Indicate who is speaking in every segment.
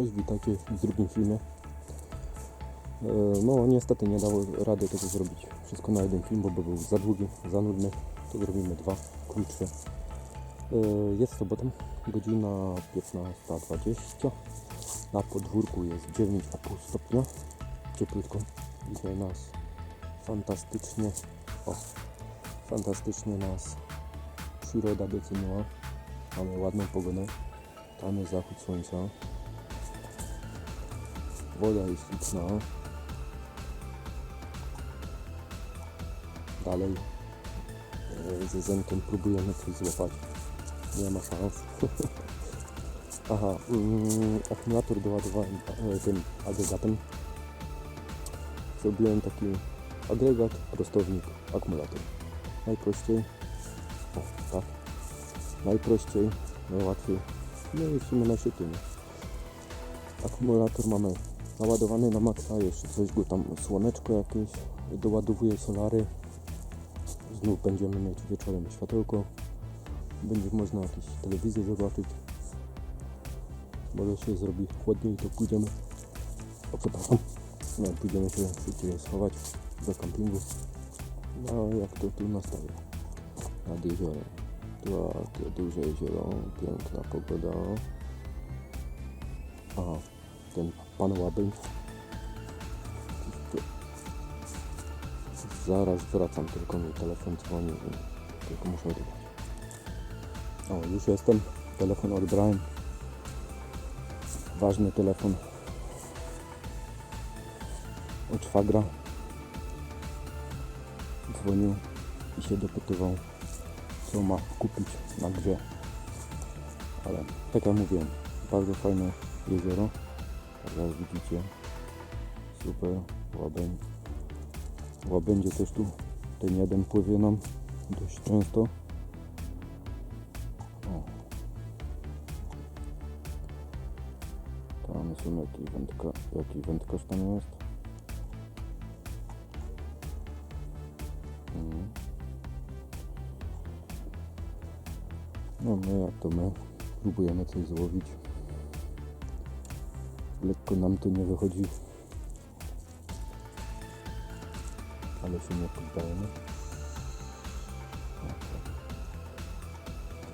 Speaker 1: Cześć, witajcie w drugim filmie. No niestety nie dało rady tego zrobić wszystko na jeden film, bo by był za długi, za nudny. To zrobimy dwa krótsze. E, Jest sobota, godzina 15.20. Na podwórku jest 9,5 stopnia. Cieplutko. Dzisiaj nas fantastycznie, o, fantastycznie nas przyroda doceniła. Mamy ładną pogodę. Tam jest zachód słońca. Woda jest liczna. Dalej e, ze Zenkiem próbujemy coś złapać. Nie ma szans. Aha, mm, akumulator doładowałem tym agregatem. Zrobiłem taki agregat, prostownik, akumulator. Najprościej. O, tak. Najprościej, najłatwiej. No i w sumie najszybciej. Akumulator mamy naładowany na maksa, jeszcze coś go tam, słoneczko jakieś, doładowuje solary. Znów będziemy mieć wieczorem światełko. Będzie można jakieś telewizję zobaczyć. Może się zrobi chłodniej, to pójdziemy. O, przepraszam. No, pójdziemy się szybciej schować do kampingu. No, jak to tu nastaje. Nad jeziorem. Takie duże jezioro, piękna pogoda. Aha, ten pan Łabyń. Zaraz wracam, tylko mi telefon dzwoni, tylko muszę odebrać. O, już jestem. Telefon odebrałem. Ważny telefon. Od szwagra. Dzwonił i się dopytywał, co ma kupić na grze. Ale tak jak mówiłem, bardzo fajne jezioro. Jak widzicie, super, łabędź. Łabędzie też tu, ten jeden pływie nam dość często. O. Tam są jaki wędka, jaki wędkarz tam jest. Mm. No my jak to my próbujemy coś złowić. Lekko nam to nie wychodzi. Ale się nie poddajemy. O, tak.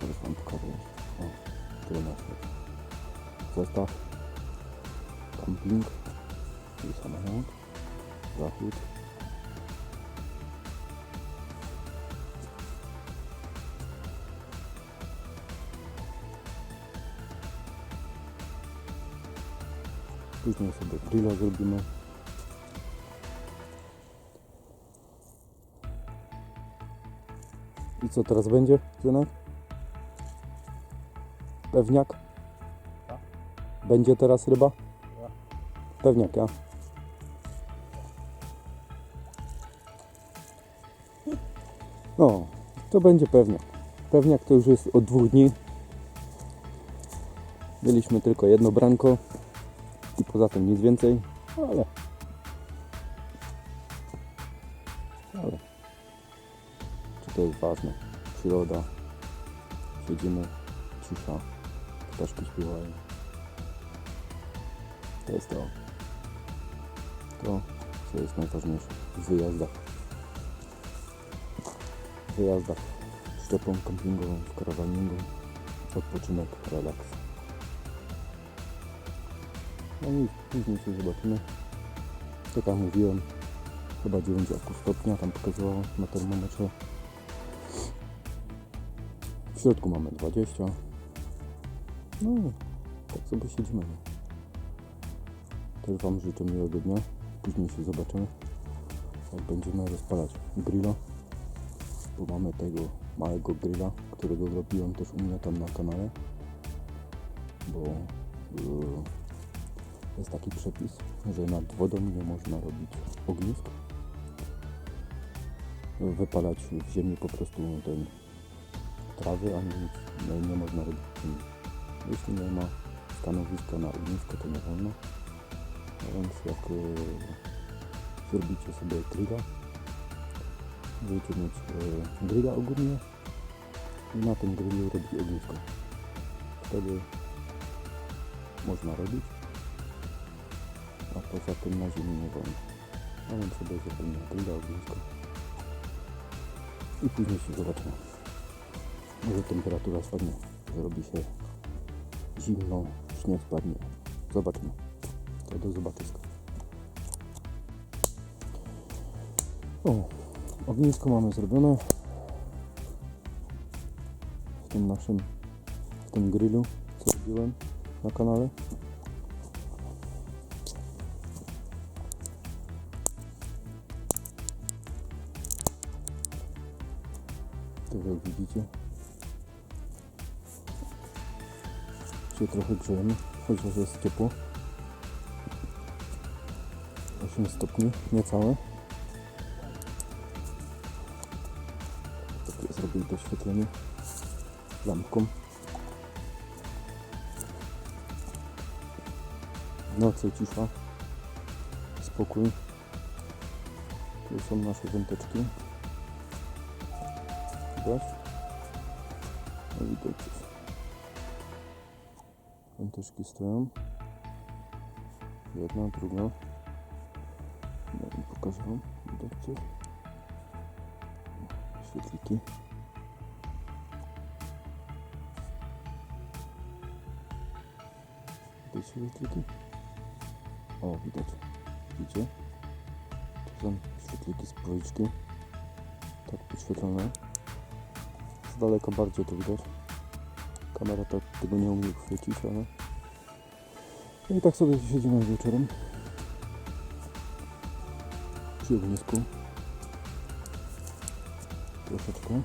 Speaker 1: Teraz pokażę. O, tyle na świecie. Zestaw. Camping. Czyli samochód. Zachód. Później sobie grilla zrobimy. I co teraz będzie, synek? Pewniak?
Speaker 2: Tak.
Speaker 1: Będzie teraz ryba?
Speaker 2: Ja.
Speaker 1: Pewniak, ja. No, to będzie pewniak. Pewniak to już jest od dwóch dni. Mieliśmy tylko jedno branko i poza tym nic więcej, ale ale czy to jest ważne? Przyroda, siedzimy, cisza, ptaszki śpiewają. To jest to. To, co jest najważniejsze w wyjazdach. W wyjazdach szczepą kampingową, w karawaningu, odpoczynek, relaks. No i później się zobaczymy. Tak jak mówiłem, chyba 9,5 stopnia tam pokazywało na termometrze. W środku mamy 20. No, tak sobie siedzimy. Też Wam życzę miłego dnia. Później się zobaczymy, jak będziemy rozpalać grilla. Bo mamy tego małego grilla, którego robiłem też u mnie tam na kanale. Bo yy, jest taki przepis, że nad wodą nie można robić ognisk. Wypalać w ziemi po prostu ten trawy, ani nic nie, nie można robić. Jeśli nie ma stanowiska na ognisko, to nie wolno. Więc jak e, zrobicie sobie grilla, będziecie mieć e, grilla ogólnie i na tym grillu robić ognisko. Wtedy można robić poza tym na ziemi nie wolno. A więc sobie zapewne grilla ognisko. I później się zobaczymy. Może temperatura spadnie, zrobi się zimno, śnieg spadnie. Zobaczymy. To do zobaczyska. O, ognisko mamy zrobione. W tym naszym, w tym grillu, co robiłem na kanale. Jak widzicie, się trochę grzejemy, chociaż jest ciepło. 8 stopni, niecałe. Takie zrobili doświetlenie lampką. Nocy cisza, spokój. Tu są nasze węteczki. Widać? No widać. Węteczki stoją. Jedna, druga. No i pokażę wam. Widać coś? Świetliki. Widać świetliki? O, widać. Widzicie? Tu są świetliki z policzki. Tak podświetlone. Z daleka bardziej to widać. Kamera tak tego nie umie uchwycić, ale... No i tak sobie siedzimy wieczorem. Przy ognisku. Troszeczkę.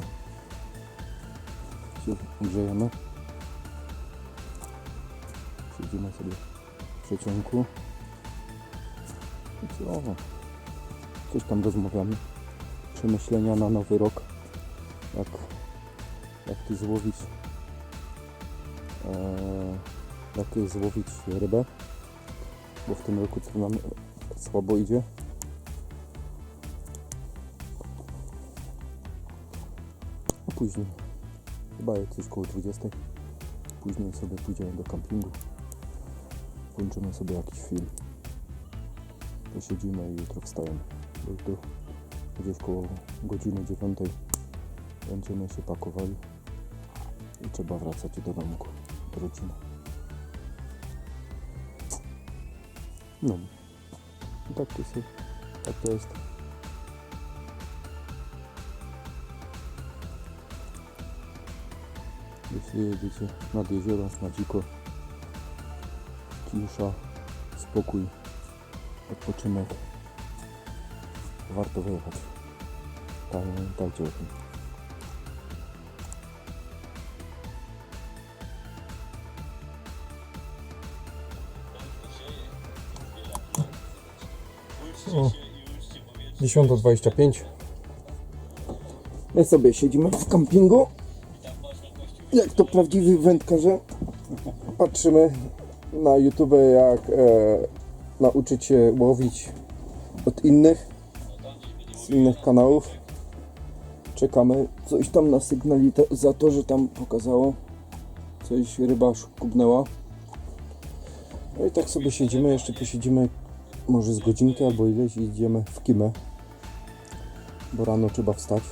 Speaker 1: Się grzejemy. Siedzimy sobie w przeciągu. I co? Coś tam rozmawiamy. Przemyślenia na nowy rok. Jak, jak złowić e, jak złowić rybę. Bo w tym roku to nam słabo idzie. A później, chyba coś koło 20. Później sobie pójdziemy do kampingu. Włączymy sobie jakiś film. Posiedzimy i jutro wstajemy. Bo jutro gdzieś koło godziny 9 będziemy się pakowali i trzeba wracać do domku, do rodziny. No. I tak to jest. Tak to jest. Jeśli jedziecie nad jezioro, na dziko, cisza, spokój, odpoczynek, warto wyjechać. Pamiętajcie o tym. 10.25 My sobie siedzimy w kampingu. Jak to prawdziwi wędkarze. Patrzymy na YouTube jak e, nauczyć się łowić od innych z innych kanałów. Czekamy, coś tam na sygnalizatorze tam pokazało. Coś ryba kubnęła No i tak sobie siedzimy, jeszcze posiedzimy może z godzinkę albo ileś idziemy w kimę. Bo rano trzeba wstać.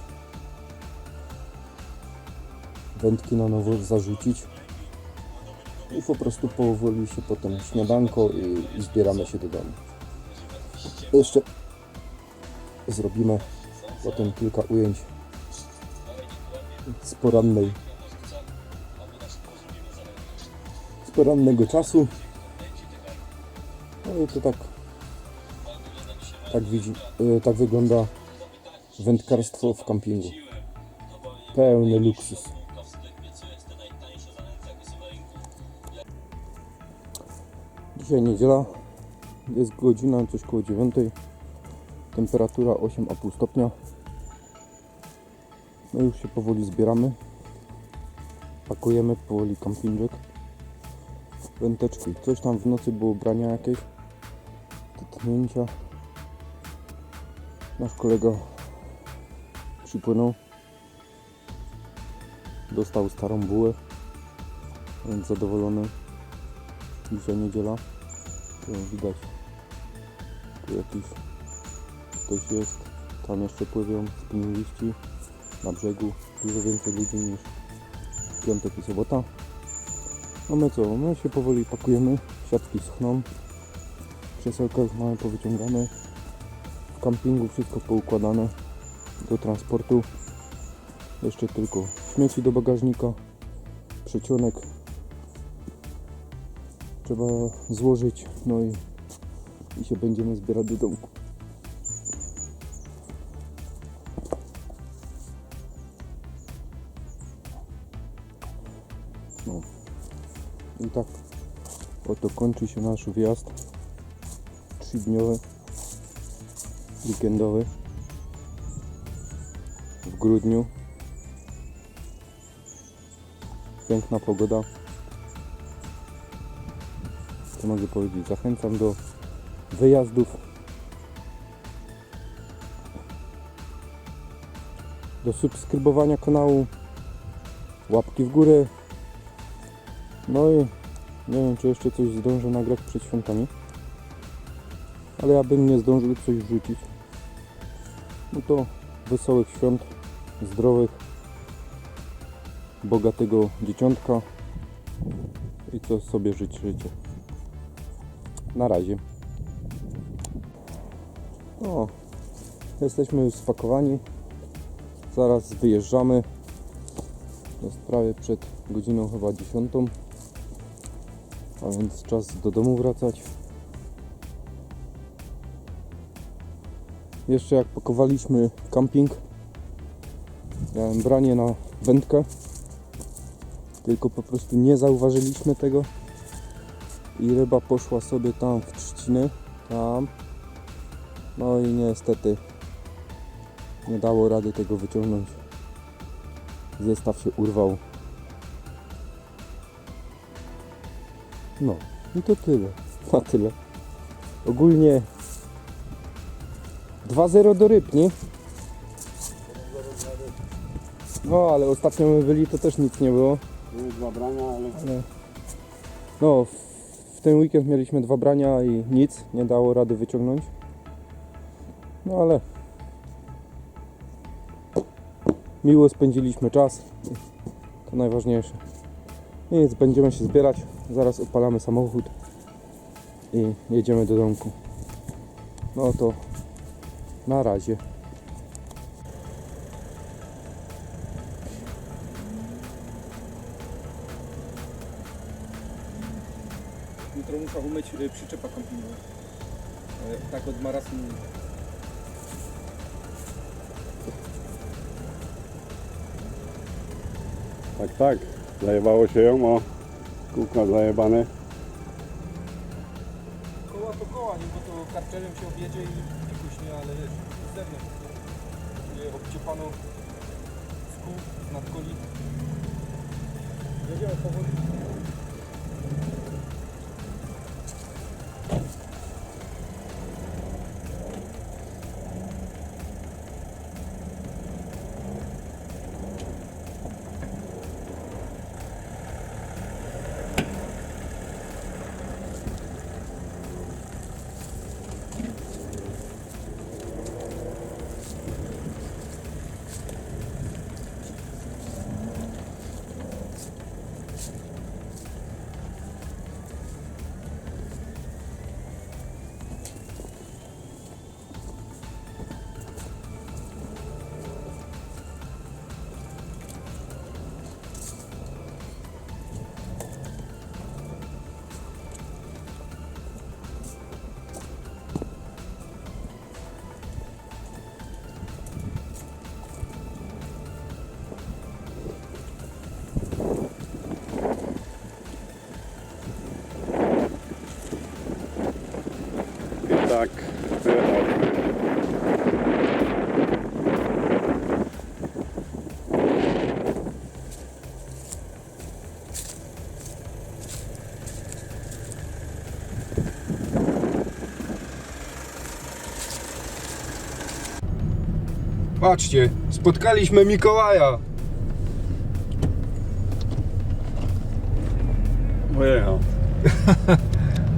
Speaker 1: Wędki na nowo zarzucić. I po prostu powoli się potem śniadanko i, i zbieramy się do domu. Jeszcze zrobimy potem kilka ujęć z porannej z porannego czasu. No i to tak tak, widzi, y, tak wygląda wędkarstwo w kampingu. Pełny luksus. Dzisiaj niedziela. Jest godzina coś koło 9. Temperatura 8,5 stopnia. No już się powoli zbieramy. Pakujemy powoli kampingek. Wędeczki. Coś tam w nocy było brania jakieś. Dotknięcia. Nasz kolega przypłynął. Dostał starą bułę, więc zadowolony. Dzisiaj niedziela. Tu widać Tu jakiś ktoś jest. Tam jeszcze pływają spinningiści na brzegu. Dużo więcej ludzi niż piątek i sobota. No my co? My się powoli pakujemy. Siatki schną. Krzesełka mamy powyciągane. W kampingu wszystko poukładane do transportu. Jeszcze tylko śmieci do bagażnika, przecionek trzeba złożyć, no i, i się będziemy zbierać do domku. No. I tak oto kończy się nasz wjazd trzydniowy, weekendowy w grudniu. Piękna pogoda. Co mogę powiedzieć? Zachęcam do wyjazdów. Do subskrybowania kanału. Łapki w górę. No i nie wiem, czy jeszcze coś zdążę nagrać przed świętami. Ale ja bym nie zdążył coś wrzucić. No to wesołych świąt, zdrowych, bogatego dzieciątka i co sobie żyć życie. Na razie. O, jesteśmy już spakowani. Zaraz wyjeżdżamy. Jest prawie przed godziną chyba 10. A więc czas do domu wracać. Jeszcze jak pakowaliśmy camping, miałem branie na wędkę, tylko po prostu nie zauważyliśmy tego i ryba poszła sobie tam w trzciny, tam. No i niestety nie dało rady tego wyciągnąć. Zestaw się urwał. No i to tyle. Na tyle. Ogólnie 2-0 do ryb, nie? No, ale ostatnio my byli, to też nic nie było.
Speaker 2: Były dwa brania, ale
Speaker 1: Ale... No, w, w ten weekend mieliśmy dwa brania i nic, nie dało rady wyciągnąć. No ale... Miło spędziliśmy czas. To najważniejsze. Nic, będziemy się zbierać. Zaraz odpalamy samochód i jedziemy do domku. No to na razie. Jutro muszę umyć y, przyczepa kąpinową. Tak od marasu.
Speaker 2: tak, tak. Zajebało się ją, o kółka zajebane.
Speaker 1: Koła to koła, nie, bo to karczelem się objedzie i ale z zewnątrz. Obciepano z kół, z nadkoli. Jedziemy powoli.
Speaker 2: Tak wyjechaliśmy.
Speaker 1: Patrzcie, spotkaliśmy Mikołaja.